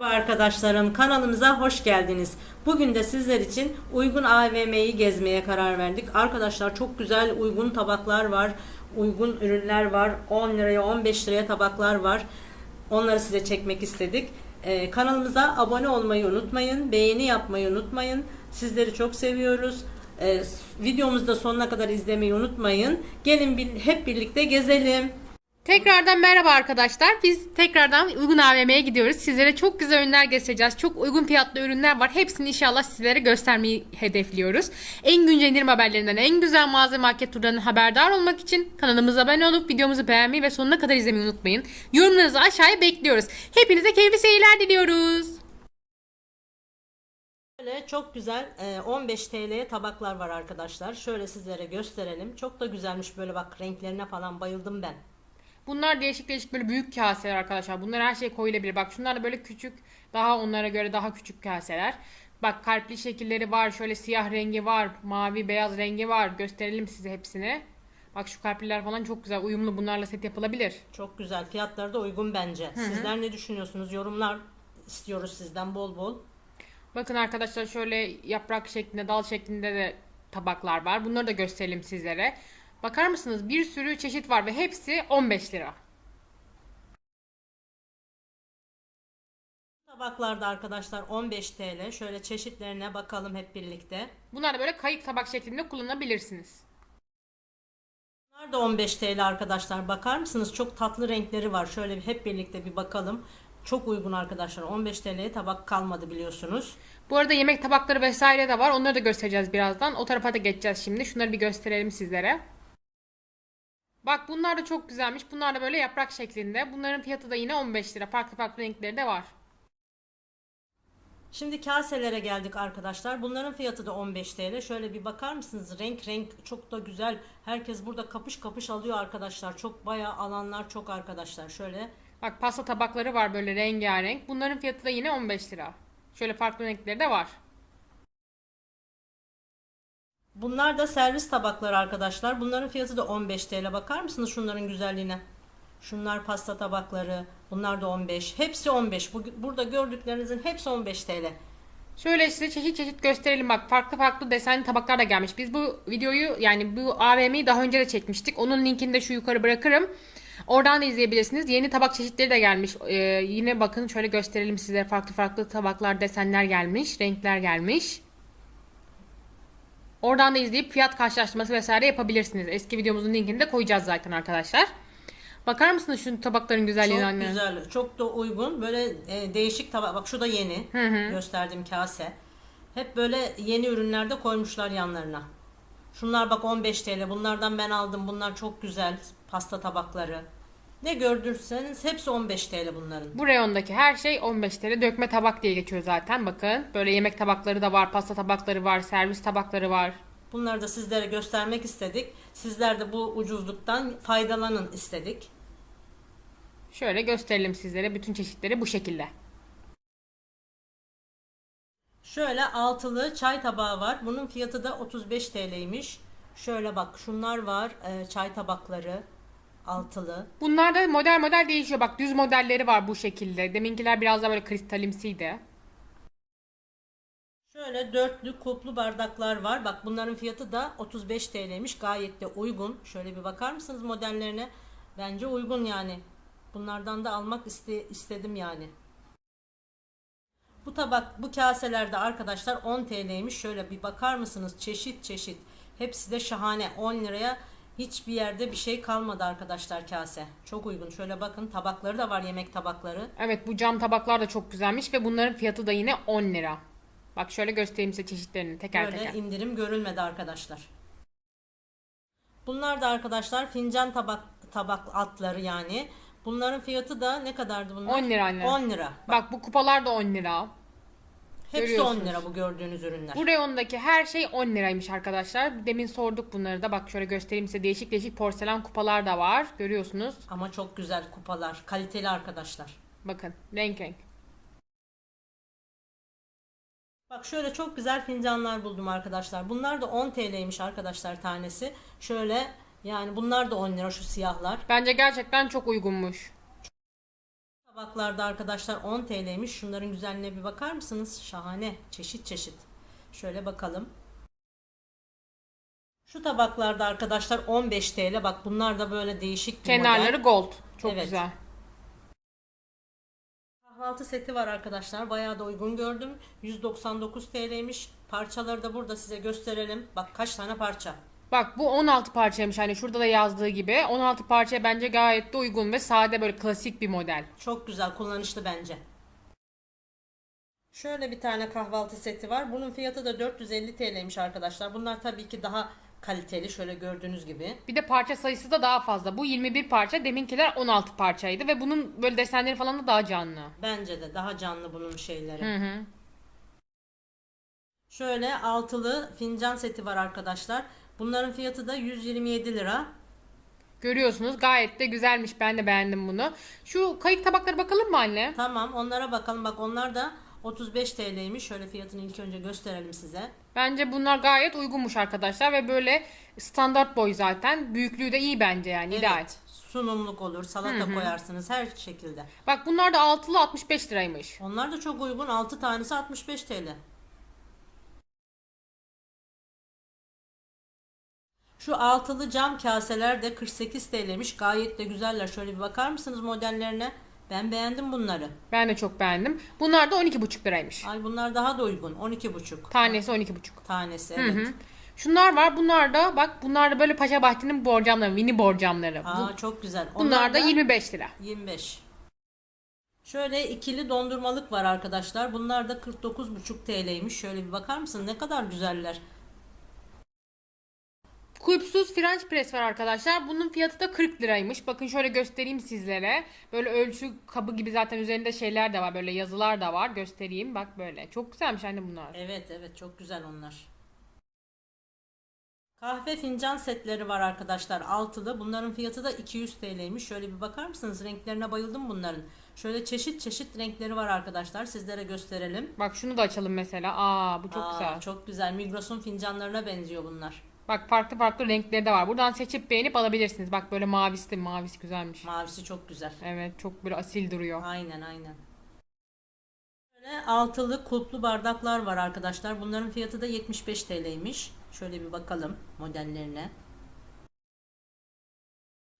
Merhaba arkadaşlarım, kanalımıza hoş geldiniz. Bugün de sizler için uygun AVM'yi gezmeye karar verdik. Arkadaşlar çok güzel uygun tabaklar var, uygun ürünler var. 10 liraya 15 liraya tabaklar var. Onları size çekmek istedik. Ee, kanalımıza abone olmayı unutmayın, beğeni yapmayı unutmayın. Sizleri çok seviyoruz. Ee, videomuzu da sonuna kadar izlemeyi unutmayın. Gelin bir- hep birlikte gezelim. Tekrardan merhaba arkadaşlar. Biz tekrardan uygun AVM'ye gidiyoruz. Sizlere çok güzel ürünler göstereceğiz. Çok uygun fiyatlı ürünler var. Hepsini inşallah sizlere göstermeyi hedefliyoruz. En güncel indirim haberlerinden, en güzel mağaza market turlarından haberdar olmak için kanalımıza abone olup videomuzu beğenmeyi ve sonuna kadar izlemeyi unutmayın. Yorumlarınızı aşağıya bekliyoruz. Hepinize keyifli seyirler diliyoruz. Böyle çok güzel e, 15 TL'ye tabaklar var arkadaşlar. Şöyle sizlere gösterelim. Çok da güzelmiş böyle bak renklerine falan bayıldım ben. Bunlar değişik değişik böyle büyük kaseler arkadaşlar. Bunlar her şey koyulabilir. Bak şunlar da böyle küçük, daha onlara göre daha küçük kaseler. Bak kalpli şekilleri var, şöyle siyah rengi var, mavi beyaz rengi var. Gösterelim size hepsini. Bak şu kalpliler falan çok güzel, uyumlu. Bunlarla set yapılabilir. Çok güzel. Fiyatları da uygun bence. Sizler ne düşünüyorsunuz? Yorumlar istiyoruz sizden bol bol. Bakın arkadaşlar şöyle yaprak şeklinde, dal şeklinde de tabaklar var. Bunları da gösterelim sizlere. Bakar mısınız? Bir sürü çeşit var ve hepsi 15 lira. Tabaklarda arkadaşlar 15 TL. Şöyle çeşitlerine bakalım hep birlikte. Bunlar da böyle kayık tabak şeklinde kullanabilirsiniz. Bunlar da 15 TL arkadaşlar. Bakar mısınız? Çok tatlı renkleri var. Şöyle hep birlikte bir bakalım. Çok uygun arkadaşlar. 15 TL'ye tabak kalmadı biliyorsunuz. Bu arada yemek tabakları vesaire de var. Onları da göstereceğiz birazdan. O tarafa da geçeceğiz şimdi. Şunları bir gösterelim sizlere. Bak bunlar da çok güzelmiş. Bunlar da böyle yaprak şeklinde. Bunların fiyatı da yine 15 lira. Farklı farklı renkleri de var. Şimdi kaselere geldik arkadaşlar. Bunların fiyatı da 15 TL. Şöyle bir bakar mısınız? Renk renk çok da güzel. Herkes burada kapış kapış alıyor arkadaşlar. Çok bayağı alanlar çok arkadaşlar. Şöyle Bak pasta tabakları var böyle rengarenk. Bunların fiyatı da yine 15 lira. Şöyle farklı renkleri de var. Bunlar da servis tabakları arkadaşlar. Bunların fiyatı da 15 TL. Bakar mısınız şunların güzelliğine? Şunlar pasta tabakları. Bunlar da 15. Hepsi 15. Bu, burada gördüklerinizin hepsi 15 TL. Şöyle size çeşit çeşit gösterelim bak farklı farklı desenli tabaklar da gelmiş. Biz bu videoyu yani bu AVM'yi daha önce de çekmiştik. Onun linkini de şu yukarı bırakırım. Oradan da izleyebilirsiniz. Yeni tabak çeşitleri de gelmiş. Ee, yine bakın şöyle gösterelim size farklı farklı tabaklar, desenler gelmiş, renkler gelmiş. Oradan da izleyip fiyat karşılaştırması vesaire yapabilirsiniz. Eski videomuzun linkini de koyacağız zaten arkadaşlar. Bakar mısınız şu tabakların güzelliğine Çok anne? güzel. Çok da uygun. Böyle e, değişik tabak. Bak şu da yeni. Gösterdiğim kase. Hep böyle yeni ürünlerde koymuşlar yanlarına. Şunlar bak 15 TL. Bunlardan ben aldım. Bunlar çok güzel. Pasta tabakları. Ne gördürseniz hepsi 15 TL bunların. Bu reyondaki her şey 15 TL. Dökme tabak diye geçiyor zaten. Bakın böyle yemek tabakları da var, pasta tabakları var, servis tabakları var. Bunları da sizlere göstermek istedik. Sizler de bu ucuzluktan faydalanın istedik. Şöyle gösterelim sizlere bütün çeşitleri bu şekilde. Şöyle altılı çay tabağı var. Bunun fiyatı da 35 TL'ymiş. Şöyle bak şunlar var. e, çay tabakları altılı. Bunlar da model model değişiyor. Bak düz modelleri var bu şekilde. Deminkiler biraz daha böyle kristalimsiydi. Şöyle dörtlü kuplu bardaklar var. Bak bunların fiyatı da 35 TL'ymiş. Gayet de uygun. Şöyle bir bakar mısınız modellerine? Bence uygun yani. Bunlardan da almak iste, istedim yani. Bu tabak, bu kaselerde arkadaşlar 10 TL'ymiş. Şöyle bir bakar mısınız? Çeşit çeşit. Hepsi de şahane. 10 liraya hiçbir yerde bir şey kalmadı arkadaşlar kase. Çok uygun. Şöyle bakın tabakları da var yemek tabakları. Evet bu cam tabaklar da çok güzelmiş ve bunların fiyatı da yine 10 lira. Bak şöyle göstereyim size çeşitlerini teker Böyle teker. indirim görülmedi arkadaşlar. Bunlar da arkadaşlar fincan tabak tabak altları yani. Bunların fiyatı da ne kadardı bunlar? 10 lira anne. 10 lira. Bak bu kupalar da 10 lira. Hepsi 10 görüyorsunuz. lira bu gördüğünüz ürünler. Bu reyondaki her şey 10 liraymış arkadaşlar. Demin sorduk bunları da. Bak şöyle göstereyim size. Değişik değişik porselen kupalar da var. Görüyorsunuz. Ama çok güzel kupalar. Kaliteli arkadaşlar. Bakın renk renk. Bak şöyle çok güzel fincanlar buldum arkadaşlar. Bunlar da 10 TL'ymiş arkadaşlar tanesi. Şöyle yani bunlar da 10 lira şu siyahlar. Bence gerçekten çok uygunmuş. Tabaklarda arkadaşlar 10 TL'ymiş. Şunların güzelliğine bir bakar mısınız? Şahane. Çeşit çeşit. Şöyle bakalım. Şu tabaklarda arkadaşlar 15 TL. Bak bunlar da böyle değişik bir Kenarları model. gold. Çok Evet. güzel. Kahvaltı seti var arkadaşlar. Bayağı da uygun gördüm. 199 TL'ymiş. Parçaları da burada size gösterelim. Bak kaç tane parça. Bak bu 16 parçaymış hani şurada da yazdığı gibi. 16 parçaya bence gayet de uygun ve sade böyle klasik bir model. Çok güzel, kullanışlı bence. Şöyle bir tane kahvaltı seti var. Bunun fiyatı da 450 TL'ymiş arkadaşlar. Bunlar tabii ki daha kaliteli. Şöyle gördüğünüz gibi. Bir de parça sayısı da daha fazla. Bu 21 parça, deminkiler 16 parçaydı ve bunun böyle desenleri falan da daha canlı. Bence de daha canlı bunun şeyleri. Hı hı. Şöyle altılı fincan seti var arkadaşlar. Bunların fiyatı da 127 lira. Görüyorsunuz gayet de güzelmiş. Ben de beğendim bunu. Şu kayık tabaklara bakalım mı anne? Tamam onlara bakalım. Bak onlar da 35 TL'ymiş. Şöyle fiyatını ilk önce gösterelim size. Bence bunlar gayet uygunmuş arkadaşlar ve böyle standart boy zaten. Büyüklüğü de iyi bence yani ideal. Evet. Sunumluk olur. Salata koyarsınız her şekilde. Bak bunlar da altılı 65 liraymış. Onlar da çok uygun. 6 tanesi 65 TL. Şu altılı cam kaseler de 48 TL'miş. Gayet de güzeller. Şöyle bir bakar mısınız modellerine? Ben beğendim bunları. Ben de çok beğendim. Bunlar da 12,5 liraymış. Ay bunlar daha da uygun. 12,5 Tanesi 12,5. tanesi. Evet. Şunlar var. Bunlar da bak bunlar da böyle Paşa Bahçe'nin borcamları, mini borcamları. Bu- Aa çok güzel. bunlar da 25 lira. 25. Şöyle ikili dondurmalık var arkadaşlar. Bunlar da 49,5 TL'ymiş. Şöyle bir bakar mısın? Ne kadar güzeller. Kulpsuz French press var arkadaşlar. Bunun fiyatı da 40 liraymış. Bakın şöyle göstereyim sizlere. Böyle ölçü kabı gibi zaten üzerinde şeyler de var. Böyle yazılar da var. Göstereyim. Bak böyle. Çok güzelmiş anne bunlar. Evet evet çok güzel onlar. Kahve fincan setleri var arkadaşlar altılı. Bunların fiyatı da 200 TL'ymiş. Şöyle bir bakar mısınız? Renklerine bayıldım bunların. Şöyle çeşit çeşit renkleri var arkadaşlar. Sizlere gösterelim. Bak şunu da açalım mesela. Aa bu çok Aa, güzel. Çok güzel. Migros'un fincanlarına benziyor bunlar. Bak farklı farklı renkleri de var. Buradan seçip beğenip alabilirsiniz. Bak böyle mavisi de mavisi güzelmiş. Mavisi çok güzel. Evet çok böyle asil duruyor. Aynen aynen. Böyle altılı kulplu bardaklar var arkadaşlar. Bunların fiyatı da 75 TL'ymiş. Şöyle bir bakalım modellerine.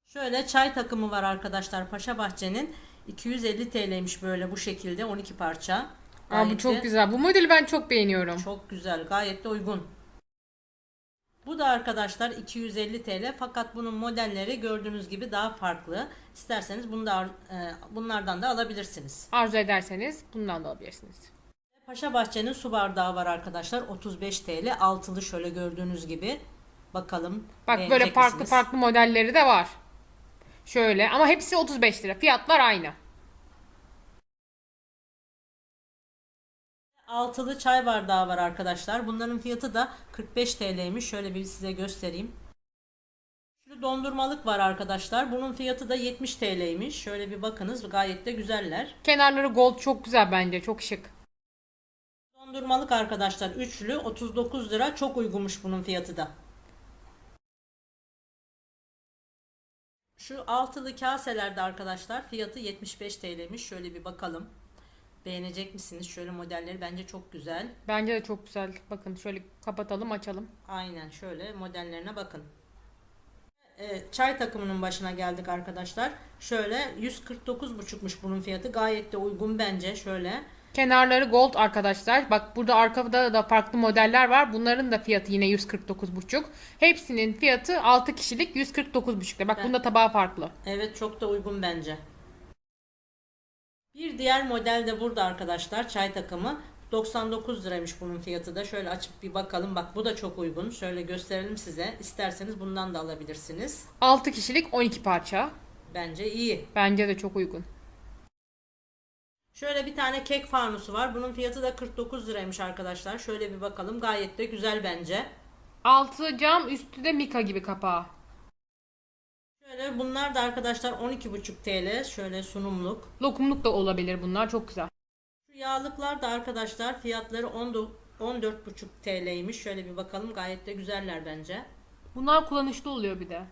Şöyle çay takımı var arkadaşlar Paşa Bahçe'nin. 250 TL'ymiş böyle bu şekilde 12 parça. Aa bu Gayet çok de- güzel. Bu modeli ben çok beğeniyorum. Çok güzel, gayet de uygun. Bu da arkadaşlar 250 TL fakat bunun modelleri gördüğünüz gibi daha farklı. İsterseniz bunu da, e, bunlardan da alabilirsiniz. Arzu ederseniz bundan da alabilirsiniz. Paşa Bahçe'nin su bardağı var arkadaşlar 35 TL altılı şöyle gördüğünüz gibi. Bakalım Bak böyle farklı misiniz? farklı modelleri de var. Şöyle ama hepsi 35 lira. Fiyatlar aynı. Altılı çay bardağı var arkadaşlar. Bunların fiyatı da 45 TL'ymiş. Şöyle bir size göstereyim. Şu dondurmalık var arkadaşlar. Bunun fiyatı da 70 TL'ymiş. Şöyle bir bakınız. Gayet de güzeller. Kenarları gold çok güzel bence. Çok şık. Dondurmalık arkadaşlar üçlü 39 lira. Çok uygunmuş bunun fiyatı da. Şu altılı kaselerde arkadaşlar fiyatı 75 TL'ymiş. Şöyle bir bakalım. Beğenecek misiniz? Şöyle modelleri bence çok güzel. Bence de çok güzel. Bakın şöyle kapatalım açalım. Aynen şöyle modellerine bakın. Evet, çay takımının başına geldik arkadaşlar. Şöyle 149,5'muş bunun fiyatı. Gayet de uygun bence. Şöyle. Kenarları gold arkadaşlar. Bak burada arkada da farklı modeller var. Bunların da fiyatı yine 149,5. Hepsinin fiyatı 6 kişilik 149,5 lira. Bak Ben- bunda tabağı farklı. Evet çok da uygun bence. Bir diğer model de burada arkadaşlar. Çay takımı. 99 liraymış bunun fiyatı da. Şöyle açıp bir bakalım. Bak bu da çok uygun. Şöyle gösterelim size. İsterseniz bundan da alabilirsiniz. 6 kişilik 12 parça. Bence iyi. Bence de çok uygun. Şöyle bir tane kek fanusu var. Bunun fiyatı da 49 liraymış arkadaşlar. Şöyle bir bakalım. Gayet de güzel bence. Altı cam üstü de mika gibi kapağı. Şöyle bunlar da arkadaşlar 12,5 TL. Şöyle sunumluk. Lokumluk da olabilir bunlar. Çok güzel. Şu yağlıklar da arkadaşlar fiyatları 10 14,5 TL'ymiş. Şöyle bir bakalım. Gayet de güzeller bence. Bunlar kullanışlı oluyor bir de.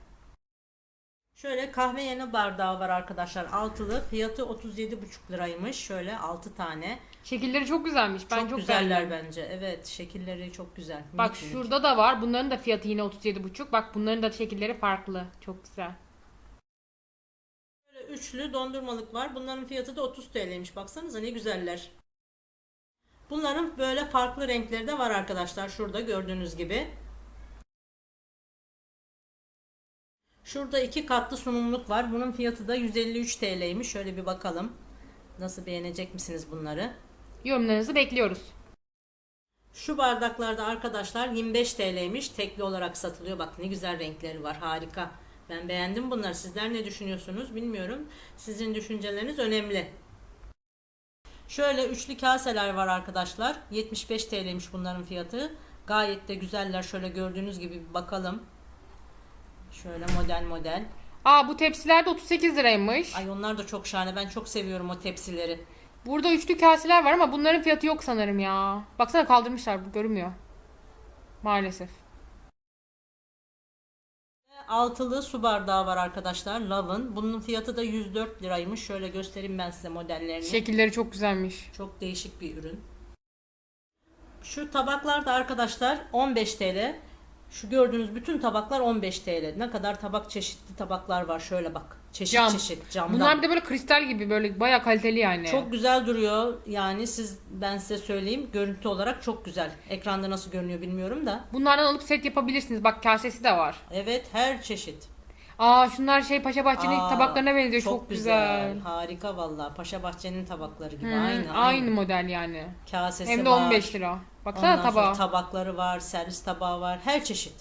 Şöyle kahve yeni bardağı var arkadaşlar. Altılı. Fiyatı 37,5 liraymış. Şöyle 6 tane. Şekilleri çok güzelmiş. Ben çok, çok, güzeller beğendim. bence. Evet, şekilleri çok güzel. Bak Minik minik. şurada da var. Bunların da fiyatı yine 37,5. Bak bunların da şekilleri farklı. Çok güzel. Üçlü dondurmalık var. Bunların fiyatı da 30 TL'ymiş. Baksanıza ne güzeller. Bunların böyle farklı renkleri de var arkadaşlar. Şurada gördüğünüz gibi. Şurada iki katlı sunumluk var. Bunun fiyatı da 153 TL'ymiş. Şöyle bir bakalım. Nasıl beğenecek misiniz bunları? Yorumlarınızı bekliyoruz. Şu bardaklarda arkadaşlar 25 TL'ymiş. Tekli olarak satılıyor. Bak ne güzel renkleri var. Harika. Ben beğendim bunları. Sizler ne düşünüyorsunuz bilmiyorum. Sizin düşünceleriniz önemli. Şöyle üçlü kaseler var arkadaşlar. 75 TL'ymiş bunların fiyatı. Gayet de güzeller. Şöyle gördüğünüz gibi bir bakalım. Şöyle model model. Aa bu tepsiler de 38 liraymış. Ay onlar da çok şahane. Ben çok seviyorum o tepsileri. Burada üçlü kaseler var ama bunların fiyatı yok sanırım ya. Baksana kaldırmışlar bu görünmüyor. Maalesef. Altılı su bardağı var arkadaşlar. Love'ın. Bunun fiyatı da 104 liraymış. Şöyle göstereyim ben size modellerini. Şekilleri çok güzelmiş. Çok değişik bir ürün. Şu tabaklar da arkadaşlar 15 TL. Şu gördüğünüz bütün tabaklar 15 TL. Ne kadar tabak çeşitli tabaklar var şöyle bak. Çeşit Cam. çeşit camdan. Bunlar bir de böyle kristal gibi böyle bayağı kaliteli yani. Çok güzel duruyor. Yani siz ben size söyleyeyim görüntü olarak çok güzel. Ekranda nasıl görünüyor bilmiyorum da. Bunlardan alıp set yapabilirsiniz. Bak kasesi de var. Evet her çeşit. Aa şunlar şey Paşa Bahçe'nin Aa, tabaklarına benziyor. Çok, güzel. Harika valla. Paşa Bahçe'nin tabakları gibi. Hı, aynı, aynı model yani. Kasesi Hem de var. 15 lira. Baksana Ondan tabağa. tabakları var, servis tabağı var, her çeşit.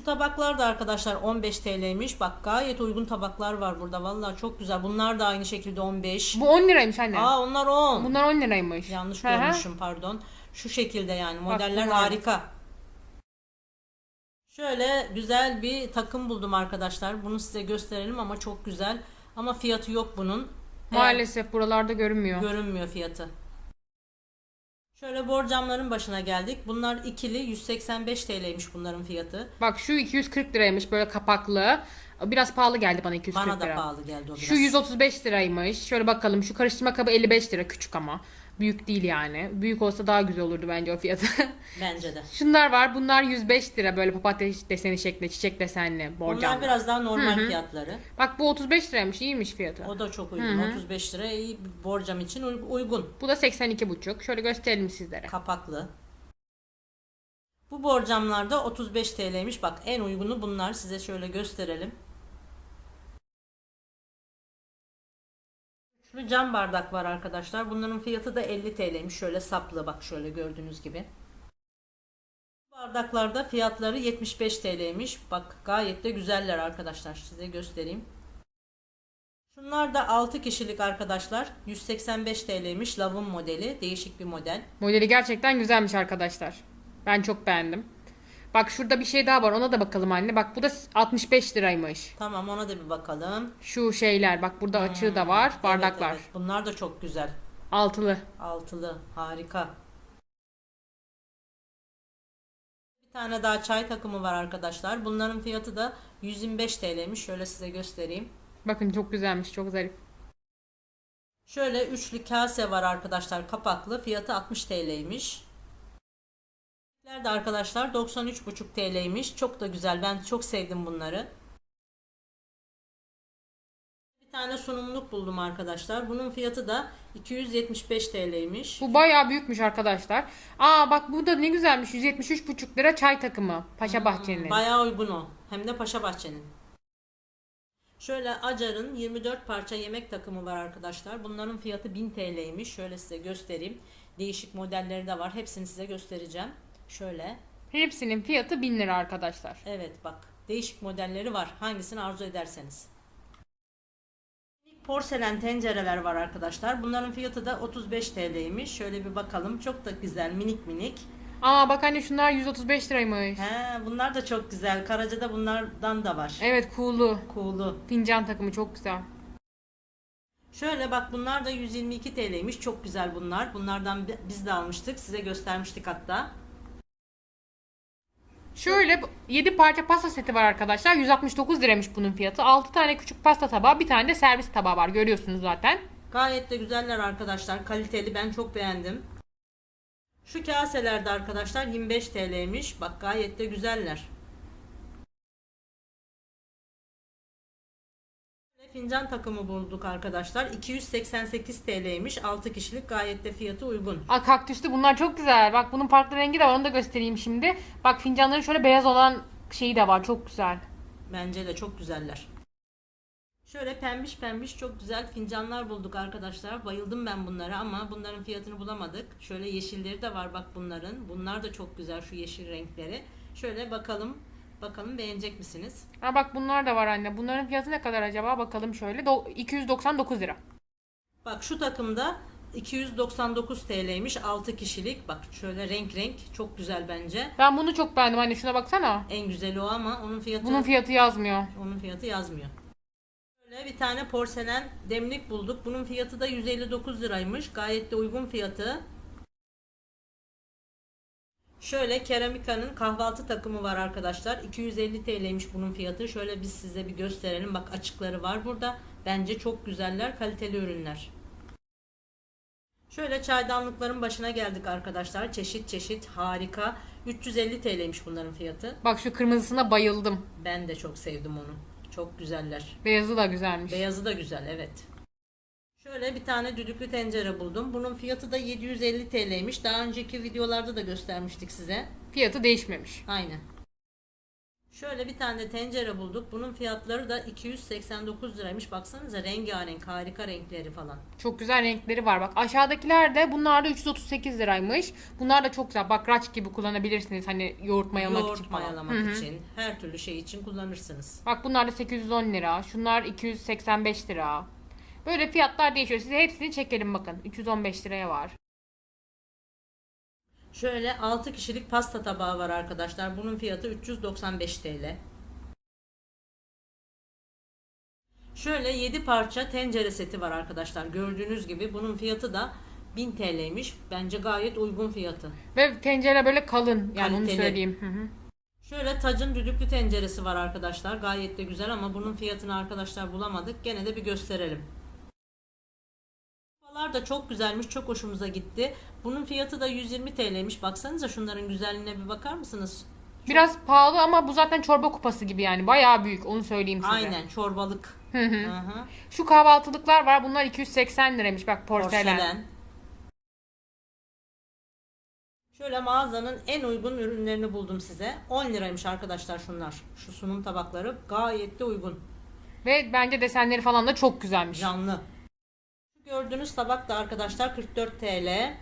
Şu tabaklar da arkadaşlar 15 TL'ymiş. Bak gayet uygun tabaklar var burada. Vallahi çok güzel. Bunlar da aynı şekilde 15. Bu 10 liraymış anne. Aa onlar 10. Bunlar 10 liraymış. Yanlış Hı hı. görmüşüm pardon. Şu şekilde yani modeller bunlar harika. Şöyle güzel bir takım buldum arkadaşlar. Bunu size gösterelim ama çok güzel. Ama fiyatı yok bunun. Maalesef buralarda görünmüyor. Görünmüyor fiyatı. Şöyle borcamların başına geldik. Bunlar ikili 185 TL'ymiş bunların fiyatı. Bak şu 240 liraymış böyle kapaklı. Biraz pahalı geldi bana 240 Bana da lira. pahalı geldi o biraz. Şu 135 liraymış. Şöyle bakalım. Şu karıştırma kabı 55 lira. Küçük ama. Büyük değil yani. Büyük olsa daha güzel olurdu bence o fiyatı. Bence de. Şunlar var. Bunlar 105 lira. Böyle papatya deseni şeklinde. Çiçek desenli. Bunlar Borcam. biraz daha normal fiyatları. Bak bu 35 liraymış. İyiymiş fiyatı. O da çok uygun. 35 lira iyi bir borcam için uy- uygun. Bu da 82,5. Şöyle gösterelim sizlere. Kapaklı. Bu borcamlarda 35 TL'ymiş. Bak en uygunu bunlar. Size şöyle gösterelim. Şu cam bardak var arkadaşlar. Bunların fiyatı da 50 TL'ymiş. Şöyle saplı bak şöyle gördüğünüz gibi. Bardaklarda fiyatları 75 TL'ymiş. Bak gayet de güzeller arkadaşlar. Size göstereyim. Şunlar da 6 kişilik arkadaşlar. 185 TL'ymiş. Lavın modeli. Değişik bir model. Modeli gerçekten güzelmiş arkadaşlar. Ben çok beğendim. Bak şurada bir şey daha var. Ona da bakalım anne. Bak bu da 65 liraymış. Tamam ona da bir bakalım. Şu şeyler. Bak burada açığı da var. Bardaklar. Evet, evet. Bunlar da çok güzel. Altılı. Altılı. Harika. Bir tane daha çay takımı var arkadaşlar. Bunların fiyatı da 125 TL'ymiş. Şöyle size göstereyim. Bakın çok güzelmiş. Çok zarif. Şöyle üçlü kase var arkadaşlar kapaklı. Fiyatı 60 TL'ymiş. De arkadaşlar 93,5 TL'ymiş. Çok da güzel. Ben çok sevdim bunları. Bir tane sunumluk buldum arkadaşlar. Bunun fiyatı da 275 TL'ymiş. Bu bayağı büyükmüş arkadaşlar. Aa bak bu da ne güzelmiş. 173,5 lira çay takımı. Paşa Bahçe'nin. Bayağı uygun o. Hem de Paşa Bahçe'nin. Şöyle Acar'ın 24 parça yemek takımı var arkadaşlar. Bunların fiyatı 1000 TL'ymiş. Şöyle size göstereyim. Değişik modelleri de var. Hepsini size göstereceğim. Şöyle. Hepsinin fiyatı 1000 lira arkadaşlar. Evet bak. Değişik modelleri var. Hangisini arzu ederseniz. Porselen tencereler var arkadaşlar. Bunların fiyatı da 35 TL'ymiş. Şöyle bir bakalım. Çok da güzel. Minik minik. Aa bak anne şunlar 135 liraymış. He, bunlar da çok güzel. Karaca'da bunlardan da var. Evet cool'u. Cool'u. Fincan takımı çok güzel. Şöyle bak bunlar da 122 TL'ymiş. Çok güzel bunlar. Bunlardan bi- biz de almıştık. Size göstermiştik hatta. Şöyle 7 parça pasta seti var arkadaşlar. 169 liraymış bunun fiyatı. 6 tane küçük pasta tabağı, bir tane de servis tabağı var. Görüyorsunuz zaten. Gayet de güzeller arkadaşlar. Kaliteli ben çok beğendim. Şu kaseler de arkadaşlar 25 TL'ymiş. Bak gayet de güzeller. Fincan takımı bulduk arkadaşlar. 288 TL'ymiş. 6 kişilik gayet de fiyatı uygun. Aa, kaktüslü bunlar çok güzel. Bak bunun farklı rengi de var. Onu da göstereyim şimdi. Bak fincanların şöyle beyaz olan şeyi de var. Çok güzel. Bence de çok güzeller. Şöyle pembiş pembiş çok güzel fincanlar bulduk arkadaşlar. Bayıldım ben bunlara ama bunların fiyatını bulamadık. Şöyle yeşilleri de var bak bunların. Bunlar da çok güzel şu yeşil renkleri. Şöyle bakalım. Bakalım beğenecek misiniz? Aa, bak bunlar da var anne. Bunların fiyatı ne kadar acaba? Bakalım şöyle. Do- 299 lira. Bak şu takımda 299 TL'ymiş 6 kişilik. Bak şöyle renk renk çok güzel bence. Ben bunu çok beğendim anne. Şuna baksana. En güzeli o ama onun fiyatı Bunun fiyatı yazmıyor. Onun fiyatı yazmıyor. Böyle bir tane porselen demlik bulduk. Bunun fiyatı da 159 liraymış. Gayet de uygun fiyatı. Şöyle keramika'nın kahvaltı takımı var arkadaşlar. 250 TL'ymiş bunun fiyatı. Şöyle biz size bir gösterelim. Bak açıkları var burada. Bence çok güzeller, kaliteli ürünler. Şöyle çaydanlıkların başına geldik arkadaşlar. Çeşit çeşit harika. 350 TL'ymiş bunların fiyatı. Bak şu kırmızısına bayıldım. Ben de çok sevdim onu. Çok güzeller. Beyazı da güzelmiş. Beyazı da güzel evet. Şöyle bir tane düdüklü tencere buldum. Bunun fiyatı da 750 TL'ymiş. Daha önceki videolarda da göstermiştik size. Fiyatı değişmemiş. Aynen. Şöyle bir tane tencere bulduk. Bunun fiyatları da 289 liraymış. Baksanıza rengarenk harika renkleri falan. Çok güzel renkleri var. Bak aşağıdakiler de bunlar da 338 liraymış. Bunlar da çok güzel. Bakraç gibi kullanabilirsiniz. Hani yoğurt mayalamak için Yoğurt falan. mayalamak Hı hı. için her türlü şey için kullanırsınız. Bak bunlar da 810 lira. Şunlar 285 lira. Böyle fiyatlar değişiyor. Size hepsini çekelim bakın. 315 liraya var. Şöyle 6 kişilik pasta tabağı var arkadaşlar. Bunun fiyatı 395 TL. Şöyle 7 parça tencere seti var arkadaşlar. Gördüğünüz gibi bunun fiyatı da 1000 TL'ymiş. Bence gayet uygun fiyatı. Ve tencere böyle kalın. Yani onu Kaliteli. söyleyeyim. Hı hı. Şöyle tacın düdüklü tenceresi var arkadaşlar. Gayet de güzel ama bunun fiyatını arkadaşlar bulamadık. Gene de bir gösterelim. Kupalar da çok güzelmiş. Çok hoşumuza gitti. Bunun fiyatı da 120 TL'ymiş. Baksanıza şunların güzelliğine bir bakar mısınız? Biraz pahalı ama bu zaten çorba kupası gibi yani. Bayağı büyük. Onu söyleyeyim size. Aynen çorbalık. Hı hı. Hı hı. Şu kahvaltılıklar var. Bunlar 280 liraymış. Bak porselen. Porselen. Şöyle mağazanın en uygun ürünlerini buldum size. 10 liraymış arkadaşlar şunlar. Şu sunum tabakları gayet de uygun. Ve bence desenleri falan da çok güzelmiş. Canlı. Gördüğünüz tabak da arkadaşlar 44 TL.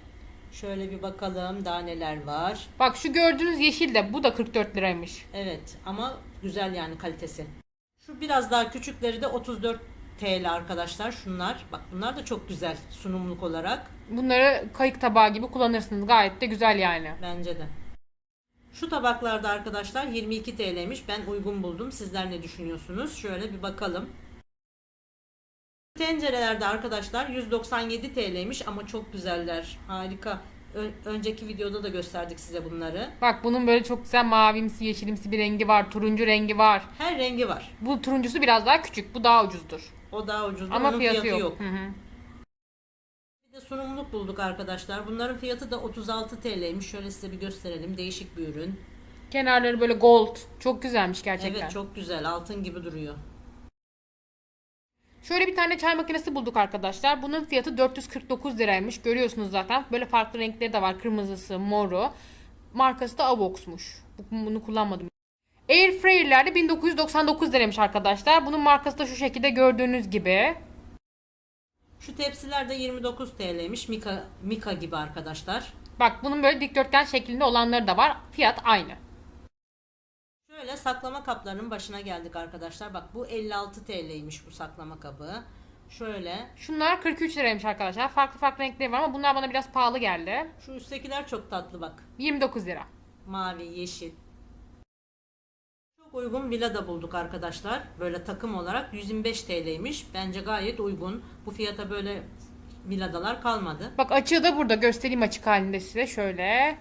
Şöyle bir bakalım daha neler var. Bak şu gördüğünüz yeşil de bu da 44 liraymış. Evet ama güzel yani kalitesi. Şu biraz daha küçükleri de 34 TL arkadaşlar şunlar. Bak bunlar da çok güzel sunumluk olarak. Bunları kayık tabağı gibi kullanırsınız. Gayet de güzel yani. Bence de. Şu tabaklarda arkadaşlar 22 TL'ymiş. Ben uygun buldum. Sizler ne düşünüyorsunuz? Şöyle bir bakalım. Tencerelerde arkadaşlar 197 TL'ymiş ama çok güzeller. Harika. Ö- önceki videoda da gösterdik size bunları. Bak bunun böyle çok güzel mavimsi, yeşilimsi bir rengi var. Turuncu rengi var. Her rengi var. Bu turuncusu biraz daha küçük. Bu daha ucuzdur. O daha ucuz. Ama Onun fiyatı, yok. Hı hı. Bir de sunumluk bulduk arkadaşlar. Bunların fiyatı da 36 TL'ymiş. Şöyle size bir gösterelim. Değişik bir ürün. Kenarları böyle gold. Çok güzelmiş gerçekten. Evet çok güzel. Altın gibi duruyor. Şöyle bir tane çay makinesi bulduk arkadaşlar. Bunun fiyatı 449 liraymış. Görüyorsunuz zaten. Böyle farklı renkleri de var. Kırmızısı, moru. Markası da Avox'muş. Bu- Bunu kullanmadım. Air Fryer'lerde 1999 liraymış arkadaşlar. Bunun markası da şu şekilde gördüğünüz gibi. Şu tepsiler de 29 TL'ymiş. Mika, Mika gibi arkadaşlar. Bak bunun böyle dikdörtgen şeklinde olanları da var. Fiyat aynı. Şöyle saklama kaplarının başına geldik arkadaşlar. Bak bu 56 TL'ymiş bu saklama kabı. Şöyle Şunlar 43 liraymış arkadaşlar. Farklı farklı renkleri var ama bunlar bana biraz pahalı geldi. şu üsttekiler çok tatlı bak. 29 lira. Mavi, yeşil. Çok uygun villa da bulduk arkadaşlar. Böyle takım olarak 125 TL'ymiş. Bence gayet uygun. Bu fiyata böyle villadalar kalmadı. Bak açığı da burada göstereyim açık halinde size şöyle.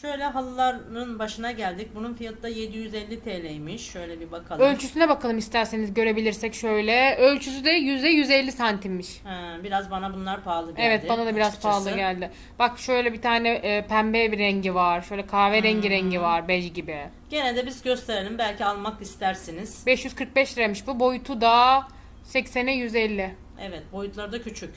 Şöyle halıların başına geldik. Bunun fiyatı da 750 TL'ymiş. Şöyle bir bakalım. Ölçüsüne bakalım isterseniz görebilirsek şöyle. Ölçüsü de yüzde 150 santimmiş. Ha, biraz bana bunlar pahalı geldi. Evet bana da biraz açıkçası. pahalı geldi. Bak şöyle bir tane e, pembe bir rengi var. Şöyle kahverengi rengi var bej gibi. Gene de biz gösterelim. Belki almak istersiniz. 545 liraymış bu. Boyutu da 80'e 150. Evet boyutları da küçük.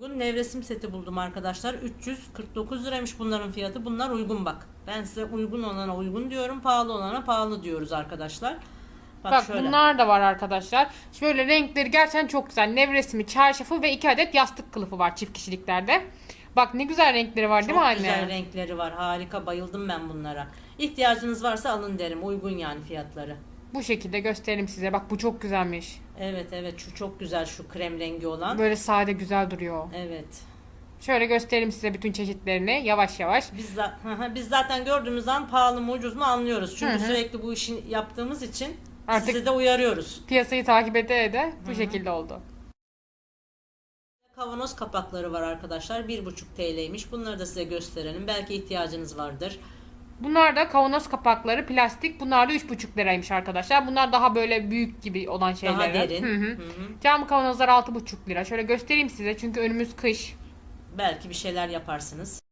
Uygun nevresim seti buldum arkadaşlar. 349 liraymış bunların fiyatı. Bunlar uygun bak. Ben size uygun olana uygun diyorum. Pahalı olana pahalı diyoruz arkadaşlar. Bak, Bak şöyle. bunlar da var arkadaşlar. Şöyle renkleri gerçekten çok güzel. Nevresimi, çarşafı ve iki adet yastık kılıfı var çift kişiliklerde. Bak ne güzel renkleri var değil mi Çok anne? güzel renkleri var. Harika. Bayıldım ben bunlara. İhtiyacınız varsa alın derim. Uygun yani fiyatları. Bu şekilde göstereyim size. Bak bu çok güzelmiş. Evet evet şu çok güzel şu krem rengi olan. Böyle sade güzel duruyor. Evet. Şöyle göstereyim size bütün çeşitlerini yavaş yavaş. Biz, za- Hı hı, biz zaten gördüğümüz an pahalı mı ucuz mu anlıyoruz. Çünkü Hı hı. sürekli bu işi yaptığımız için Artık- sizi de uyarıyoruz. Piyasayı takip ede ede bu şekilde oldu. Kavanoz kapakları var arkadaşlar. 1,5 TL'ymiş. Bunları da size gösterelim. Belki ihtiyacınız vardır. Bunlar da kavanoz kapakları plastik. Bunlar da 3,5 liraymış arkadaşlar. Bunlar daha böyle büyük gibi olan şeyler. Daha derin. Hı hı. Hı hı. Cam kavanozlar 6,5 lira. Şöyle göstereyim size çünkü önümüz kış. Belki bir şeyler yaparsınız.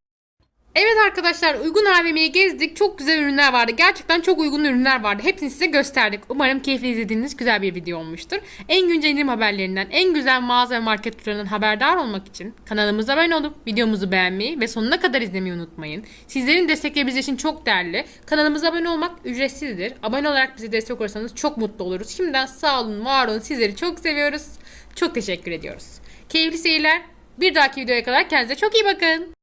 Evet arkadaşlar uygun AVM'yi gezdik. Çok güzel ürünler vardı. Gerçekten çok uygun ürünler vardı. Hepsini size gösterdik. Umarım keyifli izlediğiniz güzel bir video olmuştur. En güncel indirim haberlerinden, en güzel mağaza ve market turlarından haberdar olmak için kanalımıza abone olup videomuzu beğenmeyi ve sonuna kadar izlemeyi unutmayın. Sizlerin destekleri bizim için çok değerli. Kanalımıza abone olmak ücretsizdir. Abone olarak bize destek olursanız çok mutlu oluruz. Şimdiden sağ olun, var olun. Sizleri çok seviyoruz. Çok teşekkür ediyoruz. Keyifli seyirler. Bir dahaki videoya kadar kendinize çok iyi bakın.